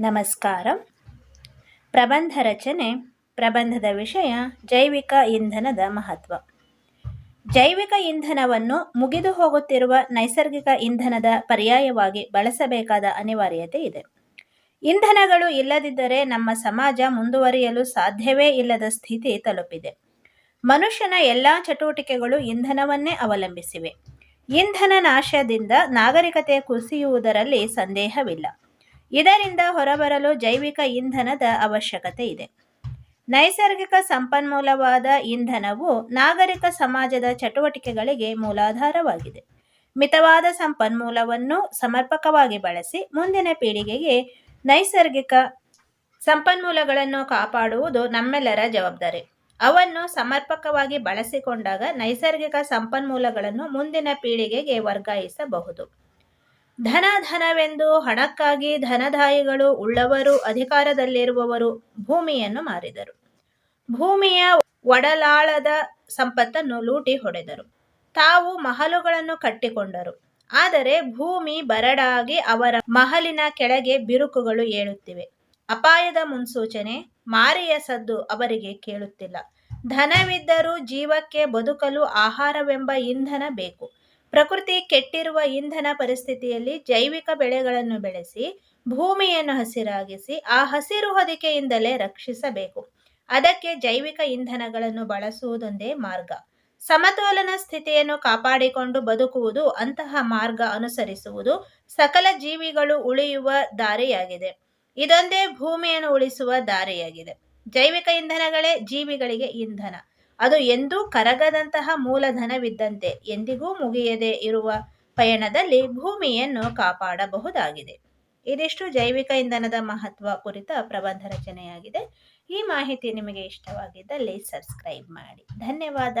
ನಮಸ್ಕಾರ. ಪ್ರಬಂಧ ರಚನೆ, ಪ್ರಬಂಧದ ವಿಷಯ ಜೈವಿಕ ಇಂಧನದ ಮಹತ್ವ. ಜೈವಿಕ ಇಂಧನವನ್ನು ಮುಗಿದು ಹೋಗುತ್ತಿರುವ ನೈಸರ್ಗಿಕ ಇಂಧನದ ಪರ್ಯಾಯವಾಗಿ ಬಳಸಬೇಕಾದ ಅನಿವಾರ್ಯತೆ ಇದೆ. ಇಂಧನಗಳು ಇಲ್ಲದಿದ್ದರೆ ನಮ್ಮ ಸಮಾಜ ಮುಂದುವರಿಯಲು ಸಾಧ್ಯವೇ ಇಲ್ಲದ ಸ್ಥಿತಿ ತಲುಪಿದೆ. ಮನುಷ್ಯನ ಎಲ್ಲ ಚಟುವಟಿಕೆಗಳು ಇಂಧನವನ್ನೇ ಅವಲಂಬಿಸಿವೆ. ಇಂಧನ ನಾಶದಿಂದ ನಾಗರಿಕತೆ ಕುಸಿಯುವುದರಲ್ಲಿ ಸಂದೇಹವಿಲ್ಲ. ಇದರಿಂದ ಹೊರಬರಲು ಜೈವಿಕ ಇಂಧನದ ಅವಶ್ಯಕತೆ ಇದೆ. ನೈಸರ್ಗಿಕ ಸಂಪನ್ಮೂಲವಾದ ಇಂಧನವು ನಾಗರಿಕ ಸಮಾಜದ ಚಟುವಟಿಕೆಗಳಿಗೆ ಮೂಲಾಧಾರವಾಗಿದೆ. ಮಿತವಾದ ಸಂಪನ್ಮೂಲವನ್ನು ಸಮರ್ಪಕವಾಗಿ ಬಳಸಿ ಮುಂದಿನ ಪೀಳಿಗೆಗೆ ನೈಸರ್ಗಿಕ ಸಂಪನ್ಮೂಲಗಳನ್ನು ಕಾಪಾಡುವುದು ನಮ್ಮೆಲ್ಲರ ಜವಾಬ್ದಾರಿ. ಅವನ್ನು ಸಮರ್ಪಕವಾಗಿ ಬಳಸಿಕೊಂಡಾಗ ನೈಸರ್ಗಿಕ ಸಂಪನ್ಮೂಲಗಳನ್ನು ಮುಂದಿನ ಪೀಳಿಗೆಗೆ ವರ್ಗಾಯಿಸಬಹುದು. ಧನ ಧನವೆಂದು ಹಣಕ್ಕಾಗಿ ಧನದಾಯಿಗಳು ಉಳ್ಳವರು, ಅಧಿಕಾರದಲ್ಲಿರುವವರು ಭೂಮಿಯನ್ನು ಮಾರಿದರು. ಭೂಮಿಯ ಒಡಲಾಳದ ಸಂಪತ್ತನ್ನು ಲೂಟಿ ಹೊಡೆದರು. ತಾವು ಮಹಲುಗಳನ್ನು ಕಟ್ಟಿಕೊಂಡರು. ಆದರೆ ಭೂಮಿ ಬರಡಾಗಿ ಅವರ ಮಹಲಿನ ಕೆಳಗೆ ಬಿರುಕುಗಳು ಏಳುತ್ತಿವೆ. ಅಪಾಯದ ಮುನ್ಸೂಚನೆ, ಮಾರಿಯ ಸದ್ದು ಅವರಿಗೆ ಕೇಳುತ್ತಿಲ್ಲ. ಧನವಿದ್ದರೂ ಜೀವಕ್ಕೆ ಬದುಕಲು ಆಹಾರವೆಂಬ ಇಂಧನ ಬೇಕು. ಪ್ರಕೃತಿ ಕೆಟ್ಟಿರುವ ಇಂಧನ ಪರಿಸ್ಥಿತಿಯಲ್ಲಿ ಜೈವಿಕ ಬೆಳೆಗಳನ್ನು ಬೆಳೆಸಿ, ಭೂಮಿಯನ್ನು ಹಸಿರಾಗಿಸಿ, ಆ ಹಸಿರು ಹೊದಿಕೆಯಿಂದಲೇ ರಕ್ಷಿಸಬೇಕು. ಅದಕ್ಕೆ ಜೈವಿಕ ಇಂಧನಗಳನ್ನು ಬಳಸುವುದೊಂದೇ ಮಾರ್ಗ. ಸಮತೋಲನ ಸ್ಥಿತಿಯನ್ನು ಕಾಪಾಡಿಕೊಂಡು ಬದುಕುವುದು ಅಂತಹ ಮಾರ್ಗ ಅನುಸರಿಸುವುದು ಸಕಲ ಜೀವಿಗಳು ಉಳಿಯುವ ದಾರಿಯಾಗಿದೆ. ಇದೊಂದೇ ಭೂಮಿಯನ್ನು ಉಳಿಸುವ ದಾರಿಯಾಗಿದೆ. ಜೈವಿಕ ಇಂಧನಗಳೇ ಜೀವಿಗಳಿಗೆ ಇಂಧನ. ಅದು ಎಂದೂ ಕರಗದಂತಹ ಮೂಲಧನವಿದ್ದಂತೆ ಎಂದಿಗೂ ಮುಗಿಯದೆ ಇರುವ ಪಯಣದಲ್ಲಿ ಭೂಮಿಯನ್ನು ಕಾಪಾಡಬಹುದಾಗಿದೆ. ಇದಿಷ್ಟು ಜೈವಿಕ ಇಂಧನದ ಮಹತ್ವ ಕುರಿತ ಪ್ರಬಂಧ ರಚನೆಯಾಗಿದೆ. ಈ ಮಾಹಿತಿ ನಿಮಗೆ ಇಷ್ಟವಾಗಿದ್ದಲ್ಲಿ ಸಬ್ಸ್ಕ್ರೈಬ್ ಮಾಡಿ. ಧನ್ಯವಾದ.